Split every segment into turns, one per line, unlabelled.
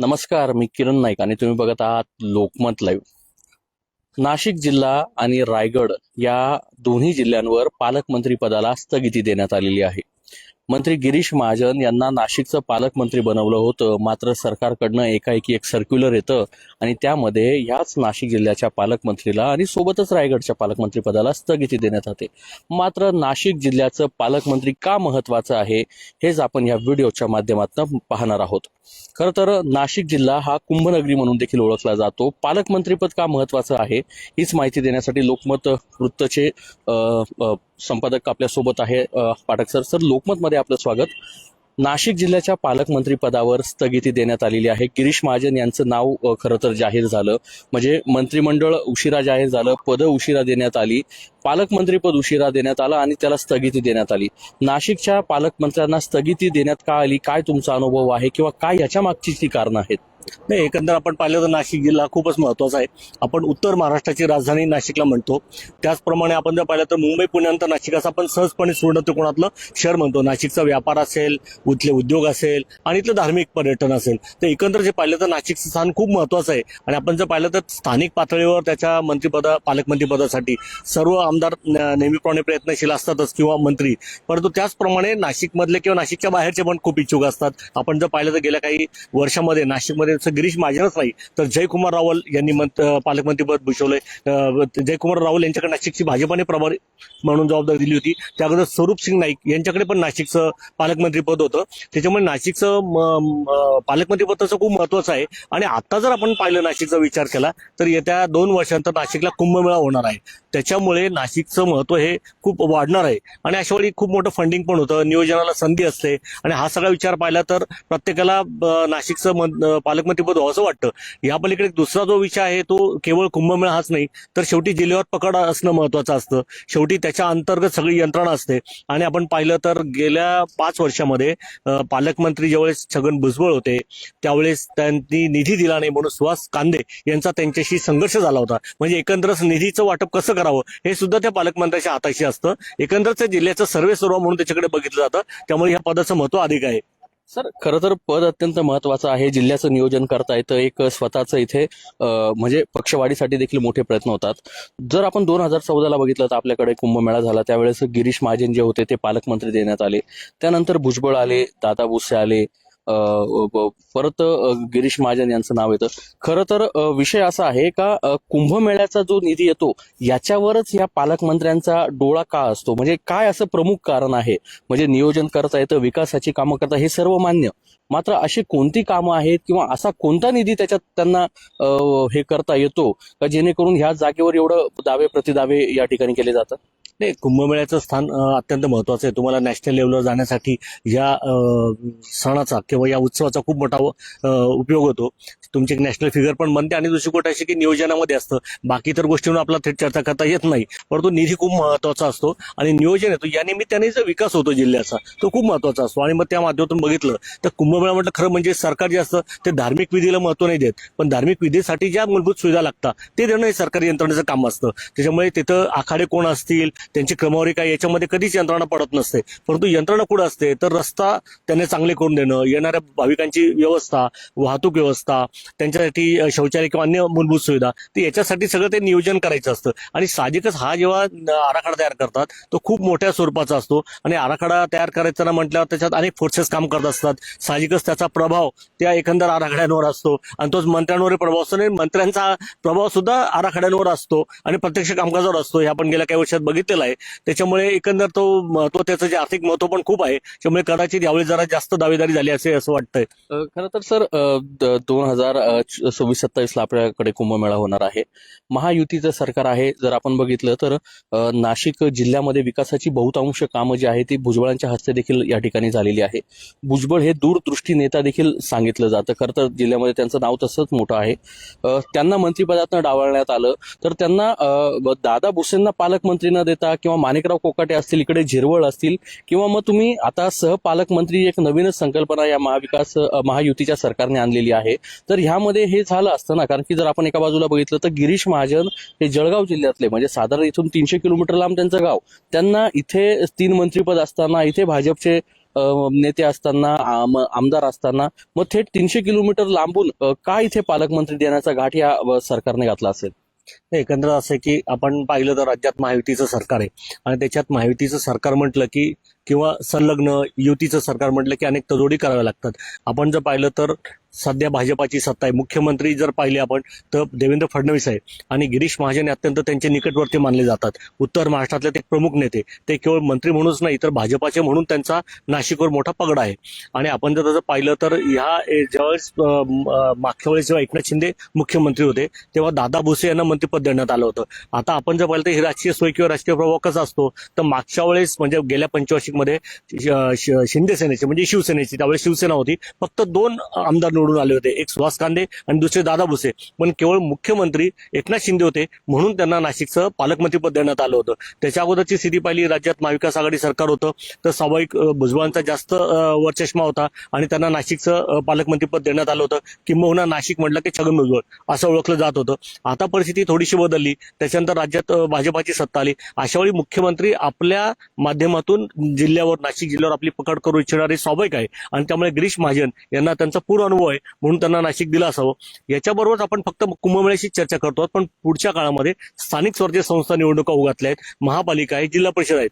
नमस्कार मी किरण नाईक आणि तुम्ही बघत आहात लोकमत लाईव्ह. नाशिक जिल्हा आणि रायगड या दोन्ही जिल्ह्यांवर पालकमंत्री पदाला स्थगिती देण्यात आलेली आहे. मंत्री गिरीश महाजन यांना नाशिकचं पालकमंत्री बनवलं होतं. मात्र सरकारकडनं एकाएकी एक सर्क्युलर येतं आणि त्यामध्ये ह्याच नाशिक जिल्ह्याच्या पालकमंत्रीला आणि सोबतच रायगडच्या पालकमंत्री पदाला स्थगिती देण्यात येते मात्र नाशिक जिल्ह्याचं पालकमंत्री का महत्वाचं आहे हेच आपण या व्हिडिओच्या माध्यमातून पाहणार आहोत. खरं तर नाशिक जिल्हा हा कुंभनगरी म्हणून देखील ओळखला जातो. पालकमंत्रीपद का महत्वाचं आहे हीच माहिती देण्यासाठी लोकमत वृत्तचे संपादक आपल्यासोबत आहे पाठक सर. सर लोकमतमध्ये आपलं स्वागत. नाशिक जिल्ह्याच्या पालकमंत्री पदावर स्थगिती देण्यात आलेली आहे. गिरीश महाजन यांचं नाव खरं तर जाहीर झालं. म्हणजे मंत्रिमंडळ उशिरा जाहीर झालं पदं उशिरा देण्यात आली पालकमंत्रीपद उशिरा देण्यात आलं आणि त्याला स्थगिती देण्यात आली. नाशिकच्या पालकमंत्र्यांना स्थगिती देण्यात का आली? काय तुमचा अनुभव आहे? किंवा काय याच्या मागची ती कारणं आहेत?
नाही एकंदर आपण पाहिलं तर नाशिक जिल्हा खूपच महत्त्वाचा आहे. आपण उत्तर महाराष्ट्राची राजधानी नाशिकला म्हणतो. त्याचप्रमाणे आपण जर पाहिलं तर मुंबई पुण्यानंतर नाशिक असं आपण सहजपणे सुवर्ण त्रिकोणातलं शहर म्हणतो. नाशिकचा व्यापार असेल इथले उद्योग असेल आणि इथलं धार्मिक पर्यटन असेल. तर एकंदर जे पाहिलं तर नाशिकचं स्थान खूप महत्वाचं आहे. आणि आपण जर पाहिलं तर स्थानिक पातळीवर त्याच्या मंत्रिपदा पालकमंत्रीपदासाठी सर्व आमदार नेहमीप्रमाणे प्रयत्नशील असतातच किंवा मंत्री. परंतु त्याचप्रमाणे नाशिकमधले किंवा नाशिकच्या बाहेरचे पण खूप इच्छुक असतात. आपण जर पाहिलं तर गेल्या काही वर्षामध्ये नाशिकमध्ये जसं गिरीश महाजनच नाही तर जयकुमार रावल यांनी मंत पालकमंत्रीपद भूषवलंय. जयकुमार रावल यांच्याकडे नाशिकची भाजपाने प्रभारी म्हणून जबाबदारी दिली होती. त्या अगोदर स्वरूप सिंग नाईक यांच्याकडे पण नाशिकचं पालकमंत्रीपद होतं. त्याच्यामुळे नाशिकचं पालकमंत्रीपद तसं खूप महत्वाचं आहे. आणि आता जर आपण पाहिलं नाशिकचा विचार केला तर येत्या दोन वर्षांतर नाशिकला कुंभमेळा होणार आहे. त्याच्यामुळे नाशिकचं महत्त्व हे खूप वाढणार आहे. आणि अशा वेळी खूप मोठं फंडिंग पण होतं. नियोजनाला संधी असते. आणि हा सगळा विचार पाहिला तर प्रत्येकाला नाशिकचं पालक पालकमंत्रीपद व्हावं असं वाटतं. या पलीकडे दुसरा जो विषय आहे तो केवळ कुंभमेळा हाच नाही तर शेवटी जिल्ह्यावर पकड असणं महत्वाचं असतं. शेवटी त्याच्या अंतर्गत सगळी यंत्रणा असते. आणि आपण पाहिलं तर गेल्या पाच वर्षामध्ये पालकमंत्री ज्यावेळेस छगन भुजबळ होते त्यावेळेस त्यांनी निधी दिला नाही म्हणून सुहास कांदे यांचा त्यांच्याशी संघर्ष झाला होता. म्हणजे एकंदरच निधीचं वाटप कसं करावं हे सुद्धा त्या पालकमंत्र्याच्या हाताशी असतं. एकंदरच जिल्ह्याचं सर्वे सर्व म्हणून त्याच्याकडे बघितलं जातं. त्यामुळे ह्या पदाचं महत्त्व अधिक आहे.
सर खरं तर पद अत्यंत महत्वाचं आहे. जिल्ह्याचं नियोजन करता येतं. एक स्वतःचं इथे म्हणजे पक्षवाढीसाठी देखील मोठे प्रयत्न होतात. जर आपण दोन हजार चौदाला बघितलं तर आपल्याकडे कुंभमेळा झाला. त्यावेळेस गिरीश महाजन जे होते ते पालकमंत्री देण्यात आले. त्यानंतर भुजबळ आले दादा भुसे आले परत गिरीश महाजन यांचं नाव येतं. खरं तर विषय असा आहे का कुंभमेळ्याचा जो निधी येतो याच्यावरच या पालकमंत्र्यांचा डोळा का असतो? म्हणजे काय असं प्रमुख कारण आहे? म्हणजे नियोजन करता येतं विकासाची कामं करता हे सर्व मान्य. मात्र अशी कोणती कामं आहेत किंवा असा कोणता निधी त्याच्यात त्यांना हे करता येतो का जेणेकरून ह्या जागेवर एवढं दावे प्रतिदावे या ठिकाणी केले जातात?
नाही कुंभमेळ्याचं स्थान अत्यंत महत्वाचं आहे. तुम्हाला नॅशनल लेवलवर जाण्यासाठी या सणाचा किंवा या उत्सवाचा खूप मोठा उपयोग होतो. तुमची एक नॅशनल फिगर पण बनते आणि दुसरी गोष्ट अशी की नियोजनामध्ये असतं. बाकी तर गोष्टींवर आपला थेट चर्चा करता येत नाही. परंतु निधी खूप महत्त्वाचा असतो आणि नियोजन येतो. या निमित्ताने जो विकास होतो जिल्ह्याचा तो खूप महत्त्वाचा असतो. आणि मग त्या माध्यमातून बघितलं तर कुंभ मला म्हटलं खरं म्हणजे सरकार जे असतं ते धार्मिक विधीला महत्त्व नाही देत. पण धार्मिक विधीसाठी ज्या मूलभूत सुविधा लागतात ते देणं हे सरकारी यंत्रणेचं काम असतं. त्याच्यामुळे तिथं आखाडे कोण असतील त्यांची क्रमवारी काय याच्यामध्ये कधीच यंत्रणा पडत नसते. परंतु यंत्रणा कुठं असते तर रस्ता त्यांना चांगले करून देणं येणाऱ्या भाविकांची व्यवस्था वाहतूक व्यवस्था त्यांच्यासाठी शौचालय किंवा अन्य मूलभूत सुविधा ते याच्यासाठी सगळं ते नियोजन करायचं असतं. आणि साहजिकच हा जेव्हा आराखडा तयार करतात तो खूप मोठ्या स्वरूपाचा असतो. आणि आराखडा तयार करायचा म्हटल्यावर त्याच्यात अनेक फोर्सेस काम करत असतात. साहजिकच त्याचा प्रभाव त्या एकंदर आराखड्यांवर असतो. आणि तोच मंत्र्यांवर प्रभाव असतो. आणि मंत्र्यांचा प्रभाव सुद्धा आराखड्यांवर असतो आणि प्रत्यक्ष कामकाजावर असतो. हे आपण गेल्या काही वर्षात बघितलेलं आहे. त्याच्यामुळे एकंदर तो तो त्याचं जे आर्थिक महत्त्व पण खूप आहे. त्यामुळे कदाचित यावेळी जरा जास्त दावेदारी झाली असे असं वाटतंय.
खरं तर सर दोन हजार सव्वीस सत्तावीस ला आपल्याकडे कुंभमेळा होणार आहे. महायुतीचं सरकार आहे जर आपण बघितलं तर नाशिक जिल्ह्यामध्ये विकासाची बहुतांश कामं जी आहे ती भुजबळांच्या हस्ते देखील या ठिकाणी झालेली आहे. भुजबळ हे दूरदृष्टी नेता देखील सांगितलं जातं. खरं तर जिल्ह्यामध्ये त्यांचं नाव तसंच मोठं आहे. त्यांना मंत्रिपदातनं डावलण्यात आलं. तर त्यांना दादा भुसेंना पालकमंत्री न देता किंवा माणिकराव कोकाटे असतील इकडे झिरवळ असतील किंवा मग तुम्ही आता सहपालकमंत्री एक नवीनच संकल्पना या महाविकास महायुतीच्या सरकारने आणलेली आहे. तर ह्यामध्ये हे झालं असतं ना? कारण की जर आपण एका बाजूला बघितलं तर गिरीश महाजन हे जळगाव जिल्ह्यातले म्हणजे साधारण इथून तीनशे किलोमीटर लांब त्यांचं गाव. त्यांना इथे तीन मंत्रीपद असताना इथे भाजपचे नेते असताना आमदार असताना मग थेट तीनशे किलोमीटर लांबून का इथे पालकमंत्री देण्याचा घाट या सरकारने घातला असेल?
नाही, एकंदर असं की आपण पाहिलं तर राज्यात महायुतीचं सरकार आहे. आणि त्याच्यात महायुतीचं सरकार म्हटलं की किंवा संलग्न युतीचं सरकार म्हटलं की अनेक तजोडी कराव्या लागतात. आपण जर पाहिलं तर सध्या भाजपाची सत्ता आहे. मुख्यमंत्री जर पाहिले आपण तर देवेंद्र फडणवीस आहे आणि गिरीश महाजन हे अत्यंत त्यांचे निकटवर्ती मानले जातात. उत्तर महाराष्ट्रातले ते प्रमुख नेते. ते केवळ मंत्री म्हणूनच नाही तर भाजपाचे म्हणून त्यांचा नाशिकवर मोठा पगडा आहे. आणि आपण जर तसं पाहिलं तर ह्या ज्यावेळेस मागच्या वेळेस जेव्हा एकनाथ शिंदे मुख्यमंत्री होते तेव्हा दादा भुसे यांना मंत्रिपद देण्यात आलं होतं. आता आपण जर पाहिलं तर ही राजकीय सोय किंवा राजकीय प्रभाव कसा असतो तर मागच्या वेळेस म्हणजे गेल्या पंचवार्षिकमध्ये शिंदे सेनेचे म्हणजे शिवसेनेची त्यावेळेस शिवसेना होती फक्त दोन आमदार निवडून आले होते. एक सुहास कांदे आणि दुसरे दादा भुसे. पण केवळ मुख्यमंत्री एकनाथ शिंदे होते म्हणून त्यांना नाशिकचं पालकमंत्रीपद देण्यात आलं होतं. त्याच्या अगोदरची स्थिती पाहिली राज्यात महाविकास आघाडी सरकार होतं. तर स्वाभाविक भुजबळांचा जास्त वरचष्मा होता आणि त्यांना नाशिकचं पालकमंत्रीपद देण्यात आलं होतं. किंबहुना नाशिक म्हटलं की छगन भुजबळ असं ओळखलं जात होतं. आता परिस्थिती थोडीशी बदलली. त्याच्यानंतर राज्यात भाजपाची सत्ता आली. अशा वेळी मुख्यमंत्री आपल्या माध्यमातून जिल्ह्यावर नाशिक जिल्ह्यावर आपली पकड करू इच्छिणारे स्वाभाविक आहे. आणि त्यामुळे गिरीश महाजन यांना त्यांचा पूर्ण अनुभव आहे म्हणून त्यांना नाशिक दिला असावं. याच्याबरोबरच आपण फक्त कुंभमेळ्याशी चर्चा करतो पण पुढच्या काळामध्ये स्थानिक स्वराज्य संस्था निवडणुका उघडल्या आहेत महापालिका आहे जिल्हा परिषद आहेत.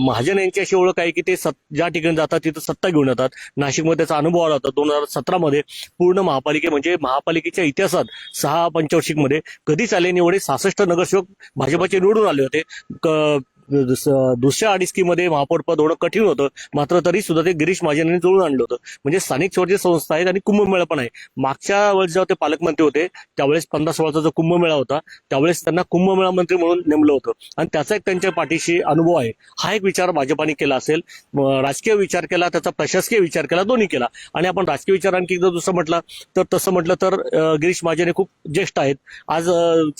महाजन यांची अशी ओळख आहे की ते सत- ज्या ठिकाणी जातात तिथं सत्ता घेऊन येतात. नाशिकमध्ये त्याचा अनुभव आला होता दोन हजार सतरामध्ये. पूर्ण महापालिके म्हणजे महापालिकेच्या इतिहासात सहा पंचवर्षिकमध्ये कधीच आले निवडे सहासष्ट नगरसेवक भाजपाचे निवडून आले होते. क- दुसऱ्या अडीचकीमध्ये महापौरपद होणं कठीण होतं. मात्र तरी सुद्धा ते गिरीश महाजन यांनी जुळून आणलं होतं. म्हणजे स्थानिक स्वराज्य संस्था आहेत आणि कुंभमेळा पण आहे. मागच्या वेळेस जेव्हा ते पालकमंत्री होते त्यावेळेस पंधरा सोळाचा जो कुंभमेळा होता त्यावेळेस त्यांना कुंभमेळा मंत्री म्हणून नेमलं होतं. आणि त्याचा एक त्यांच्या पाठीशी अनुभव आहे. हा एक विचार भाजपाने केला असेल. राजकीय विचार केला त्याचा प्रशासकीय विचार केला दोन्ही केला. आणि आपण राजकीय विचार आणखी एकदा दुसरं म्हटलं तर तसं म्हटलं तर गिरीश महाजन हे खूप ज्येष्ठ आहेत. आज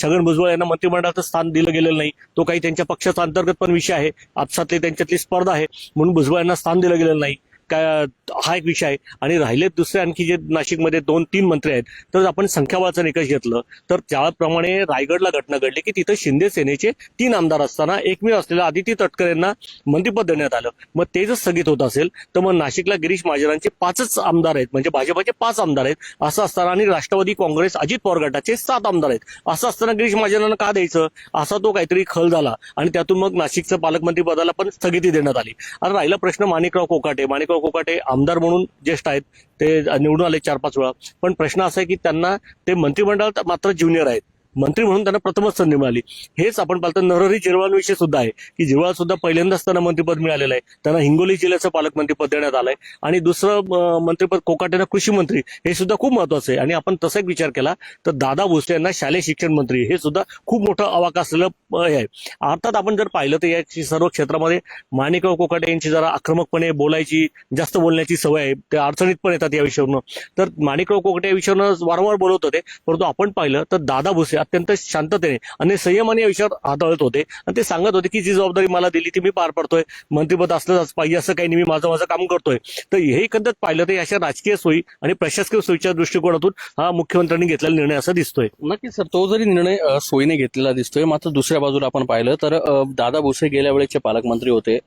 छगन भुजबळ यांना मंत्रिमंडळाचं स्थान दिलं गेलेलं नाही. तो काही त्यांच्या पक्षाचा अंतर्गत पण विषय आहे. आपसातली त्यांच्यातली स्पर्धा आहे. म्हणून भुजबळ यांना स्थान दिलं गेलेलं नाही. काय हा एक विषय आहे. आणि राहिले दुसरे आणखी जे नाशिकमध्ये दोन तीन मंत्री आहेत तर आपण संख्याबळाचा निकष घेतलं. तर ज्याप्रमाणे रायगडला घटना घडली की तिथं शिंदे सेनेचे तीन आमदार असताना एकमेव असलेल्या आदिती तटकर यांना मंत्रिपद देण्यात आलं. मग ते जर स्थगित होत असेल तर मग नाशिकला गिरीश महाजनांचे पाचच आमदार आहेत. म्हणजे भाजपाचे पाच आमदार आहेत. असं असताना आणि राष्ट्रवादी काँग्रेस अजित पवार गटाचे सात आमदार आहेत. असं असताना गिरीश महाजनांना का द्यायचं? असा तो काहीतरी खल झाला. आणि त्यातून मग नाशिकचं पालकमंत्री पदाला पण स्थगिती देण्यात आली. आणि राहिला प्रश्न माणिकराव कोकाटे. माणिकराव कोकाटे आमदार म्हणून ज्येष्ठ आहेत ते निवडून आले चार पाच वेळा. पण प्रश्न असा आहे की त्यांना ते मंत्रिमंडळात मात्र ज्युनियर आहेत. मंत्री म्हणून त्यांना प्रथमच संधी मिळाली. हेच आपण पाहतो नरहरी जिरवाल विषय सुद्धा आहे की जिरवाळ सुद्धा पहिल्यांदाच त्यांना मंत्रिपद मिळालेलं आहे. त्यांना हिंगोली जिल्ह्याचं पालकमंत्रीपद देण्यात आलंय. आणि दुसरं मंत्रिपद कोकाटेनं कृषी मंत्री हे सुद्धा खूप महत्वाचं आहे. आणि आपण तसा एक विचार केला तर दादा भुसे यांना शालेय शिक्षण मंत्री हे सुद्धा खूप मोठं अवाक असलेलं हे आहे. अर्थात आपण जर पाहिलं तर या सर्व क्षेत्रामध्ये माणिकराव कोकाटे यांची जरा आक्रमकपणे बोलायची जास्त बोलण्याची सवय आहे. ते अडचणीत पण येतात या विषयावरनं. तर माणिकराव कोकाटे या विषयावरनं वारंवार बोलत होते परंतु आपण पाहिलं तर दादा भुसे अत्यंत शांततेने आणि संयमाने या विषयावर हाताळत होते. आणि ते सांगत होते की जी जबाबदारी मला दिली ती मी पार पडतोय. मंत्रिपद असलंच पाहिजे असं काही नाही. मी माझं माझं काम करतोय. तर हे एकंदरीत पाहिलं तर अशा राजकीय सोयी आणि प्रशासकीय सोयीच्या दृष्टिकोनातून हा मुख्यमंत्र्यांनी घेतलेला निर्णय असा दिसतोय.
नक्की सर तो जरी निर्णय सोयीने घेतलेला दिसतोय मात्र दुसऱ्या बाजूला आपण पाहिलं तर दादा भुसे गेल्या वेळेचे पालकमंत्री होते.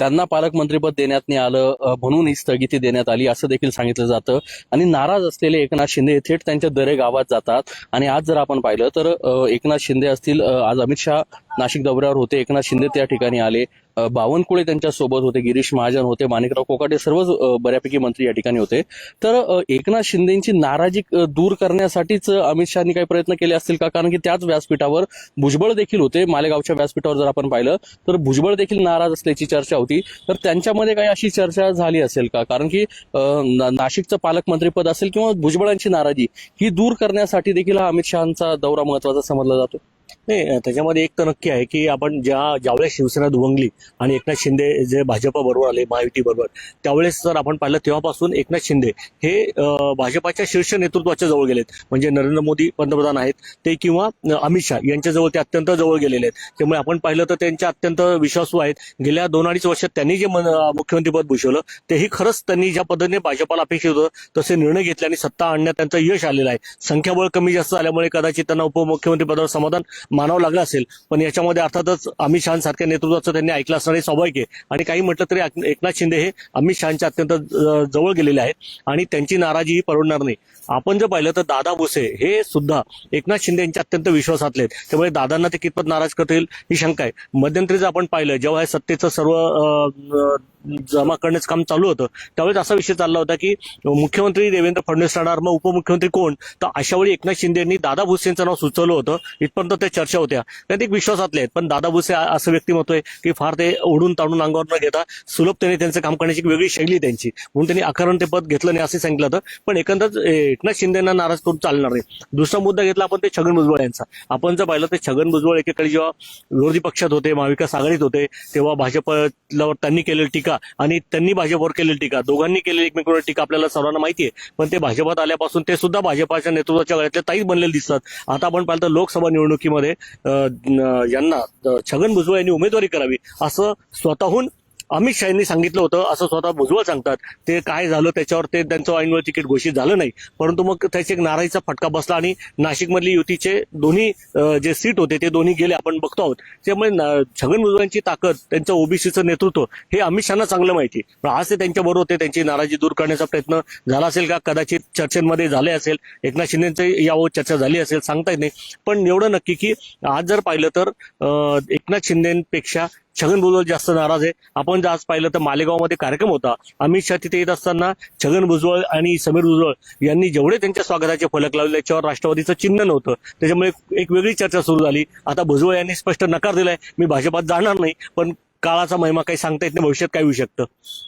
त्यांना पालकमंत्रीपद देण्यात नाही आलं म्हणून ही स्थगिती देण्यात आली असं देखील सांगितलं जातं. आणि नाराज असलेले एकनाथ शिंदे थेट त्यांच्या दरे गावात जातात. आणि आज जर आपण पाहिलं तर एकनाथ शिंदे असतील आज अमित शहा नाशिक दौऱ्यावर होते. एकनाथ शिंदे त्या ठिकाणी आले. बावनकुळे त्यांच्यासोबत होते. गिरीश महाजन होते. माणिकराव कोकाटे सर्वच बऱ्यापैकी मंत्री या ठिकाणी होते. तर एकनाथ शिंदेची नाराजी दूर करण्यासाठीच अमित शहानी काही प्रयत्न केले असतील का? कारण की त्याच व्यासपीठावर भुजबळ देखील होते. मालेगावच्या व्यासपीठावर जर आपण पाहिलं तर भुजबळ देखील नाराज असल्याची चर्चा होती. तर त्यांच्यामध्ये काही अशी चर्चा झाली असेल का? कारण की नाशिकचं पालकमंत्रीपद असेल किंवा भुजबळांची नाराजी ही दूर करण्यासाठी देखील हा अमित शहाचा दौरा महत्त्वाचा समजला जातो.
नाही त्याच्यामध्ये एक तर नक्की आहे की आपण ज्या ज्यावेळेस शिवसेना दुभंगली आणि एकनाथ शिंदे जे भाजपा बरोबर आले महायुती बरोबर त्यावेळेस जर आपण पाहिलं तेव्हापासून एकनाथ शिंदे हे भाजपाच्या शीर्ष नेतृत्वाच्या जवळ गेलेत. म्हणजे नरेंद्र मोदी पंतप्रधान आहेत ते किंवा अमित शहा यांच्या जवळ ते अत्यंत जवळ गेलेले आहेत. त्यामुळे आपण पाहिलं तर त्यांच्या अत्यंत विश्वासू आहेत. गेल्या दोन अडीच वर्षात त्यांनी जे मुख्यमंत्रीपद भूषवलं तेही खरंच त्यांनी ज्या पद्धतीने भाजपाला अपेक्षित होतं तसे निर्णय घेतले आणि सत्ता आणण्यात त्यांचं यश आलेलं आहे. संख्याबळ कमी जास्त झाल्यामुळे कदाचित त्यांना उपमुख्यमंत्री पदावर समाधान मानावं लागलं असेल. पण याच्यामध्ये अर्थातच अमित शहासारख्या नेतृत्वाचं त्यांनी ऐकलं असणारे हे स्वाभाविक आहे. आणि काही म्हटलं तरी एकनाथ शिंदे हे अमित शहाच्या अत्यंत जवळ गेलेले आहेत. आणि त्यांची नाराजी ही परवडणार नाही. आपण जर पाहिलं तर दादा भुसे हे सुद्धा एकनाथ शिंदे यांच्या अत्यंत विश्वासातले आहेत. त्यामुळे दादांना ते कितपत नाराज करतील ही शंका आहे. मध्यंतरी जर आपण पाहिलं जेव्हा हे सत्तेचं सर्व जमा करण्याचं काम चालू होतं त्यावेळेस असा विषय चालला होता की मुख्यमंत्री देवेंद्र फडणवीस राहणार. मग उपमुख्यमंत्री कोण? तर अशा वेळी एकनाथ शिंदे यांनी दादा भुसेंचं नाव सुचवलं होतं. इथपर्यंत ते चर्चा होत्या. त्यात एक विश्वासातले आहेत. पण दादा भुसे असं व्यक्तिमत्व आहे की फार ते ओढून ताणून अंगावर न घेता सुलभतेने त्यांचं काम करण्याची एक वेगळी शैली त्यांची. म्हणून त्यांनी अकारण ते पद घेतलं नाही असं सांगितलं होतं. पण एकंदर एकनाथ शिंदेना नाराज करून चालणार नाही. दुसरा मुद्दा घेतला आपण ते छगन भुजबळ यांचा. आपण जर पाहिलं तर छगन भुजबळ एकेकाळी जेव्हा विरोधी पक्षात होते महाविकास आघाडीत होते तेव्हा भाजपला त्यांनी केलेली टीका आणि त्यांनी भाजपवर केलेली टीका दोघांनी केलेली एकमेकांवर टीका आपल्याला सर्वांना माहिती आहे. पण ते भाजपात आल्यापासून ते सुद्धा भाजपाच्या नेतृत्वाच्या गळ्यातले ताईच बनलेले दिसतात. आता आपण पाहिलं तर लोकसभा निवडणुकी निवडणुकीमध्ये अं, यांना छगन भुजबळ यांनी उमेदवारी करावी असं स्वतःहून अमित शहांनी सांगितलं होतं असं स्वतः भुजबळ सांगतात. ते काय झालं त्याच्यावर ते त्यांचं ऐनवेळ तिकीट घोषित झालं नाही. परंतु मग त्याची एक नाराजीचा फटका बसला आणि नाशिकमधली युतीचे दोन्ही जे सीट होते ते दोन्ही गेले आपण बघतो आहोत. त्यामुळे छगन भुजबळांची ताकद त्यांचं ओबीसीचं नेतृत्व हे अमित शहाना चांगलं माहिती पण आज ते त्यांच्याबरोबर होते त्यांची नाराजी दूर करण्याचा प्रयत्न झाला असेल का? कदाचित चर्चेमध्ये झाले असेल. एकनाथ शिंदेचं यावर चर्चा झाली असेल सांगता येत नाही. पण एवढं नक्की की आज जर पाहिलं तर एकनाथ शिंदेपेक्षा छगन भुजबळ जास्त नाराज आहे. आपण जर आज पाहिलं तर मालेगावमध्ये कार्यक्रम होता. अमित शहा तिथे येत असताना छगन भुजबळ आणि समीर भुजबळ यांनी जेवढे त्यांच्या स्वागताचे फलक लावले त्याच्यावर राष्ट्रवादीचं चिन्ह नव्हतं. त्याच्यामुळे एक- वेगळी चर्चा सुरू झाली. आता भुजबळ यांनी स्पष्ट नकार दिलाय. मी भाजपात जाणार नाही पण काळाचा महिमा काही सांगता येत नाही भविष्यात काय होऊ शकतं?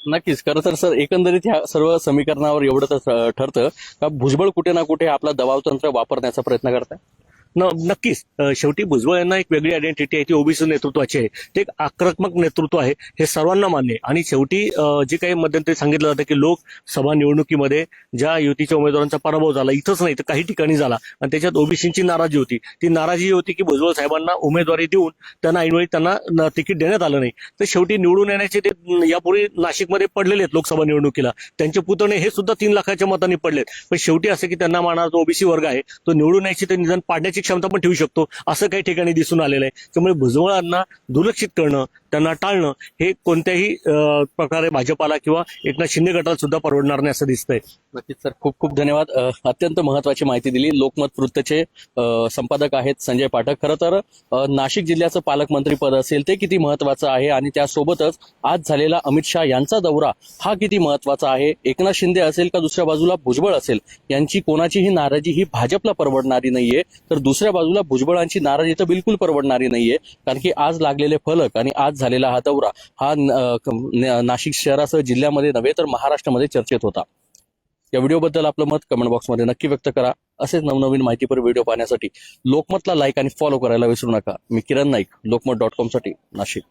नक्कीच. खरं तर सर एकंदरीत ह्या सर्व समीकरणावर एवढं तर ठरतं. का भुजबळ कुठे ना कुठे आपला दबावतंत्र वापरण्याचा प्रयत्न करताय?
नक्कीच. शेवटी भुजबळ यांना एक वेगळी आयडेंटिटी आहे ती ओबीसी नेतृत्वाची आहे. ते एक आक्रमक नेतृत्व आहे हे सर्वांना मान्य आहे. आणि शेवटी जे काही मध्यंतरी सांगितलं जातं की लोकसभा निवडणुकीमध्ये ज्या युतीच्या उमेदवारांचा पराभव झाला इथंच नाही तर काही ठिकाणी झाला. आणि त्याच्यात ओबीसींची नाराजी होती. ती नाराजी होती की भुजबळ साहेबांना उमेदवारी देऊन त्यांना ऐनवेळी त्यांना तिकीट देण्यात आलं नाही. तर शेवटी निवडून येण्याचे ते यापूर्वी नाशिकमध्ये पडलेले आहेत लोकसभा निवडणुकीला. त्यांचे पुतणे हे सुद्धा तीन लाखाच्या मतांनी पडलेत. पण शेवटी असं की त्यांना मानणारा जो ओबीसी वर्ग आहे तो निवडून यायची ते निदान पाडण्याची क्षमता पण ठेवू शकतो. असं काही ठिकाणी दिसून आलेलं आहे. त्यामुळे भुजबळांना दुर्लक्षित करणं त्यांना टाळणं हे कोणत्याही प्रकारे भाजपाला किंवा एकनाथ शिंदे गटाला सुद्धा परवडणार नाही असं दिसतंय.
नक्कीच सर. खूप खूप धन्यवाद. अत्यंत महत्वाची माहिती दिली. लोकमत वृत्तचे संपादक आहेत संजय पाठक. खरं तर नाशिक जिल्ह्याचं पालकमंत्री पद असेल ते किती महत्वाचं आहे आणि त्यासोबतच आज झालेला अमित शहा यांचा दौरा हा किती महत्त्वाचा आहे? एकनाथ शिंदे असेल का दुसऱ्या बाजूला भुजबळ असेल? यांची कोणाचीही नाराजी ही भाजपला परवडणारी नाहीये. तर दुसऱ्या बाजूला भुजबळांची नाराजी तर बिलकुल परवडणारी नाहीये. कारण की आज लागलेले फलक आणि आज झालेला हा दौरा हा नाशिक शहरासह जिल्ह्यामध्ये नव्हे तर महाराष्ट्रामध्ये चर्चेत होता. या व्हिडिओबद्दल आपलं मत कमेंट बॉक्समध्ये नक्की व्यक्त करा. असेच नवनवीन माहितीपर व्हिडिओ पाहण्यासाठी लोकमतला लाईक आणि फॉलो करायला विसरू नका. मी किरण नाईक लोकमत डॉट कॉमसाठी नाशिक.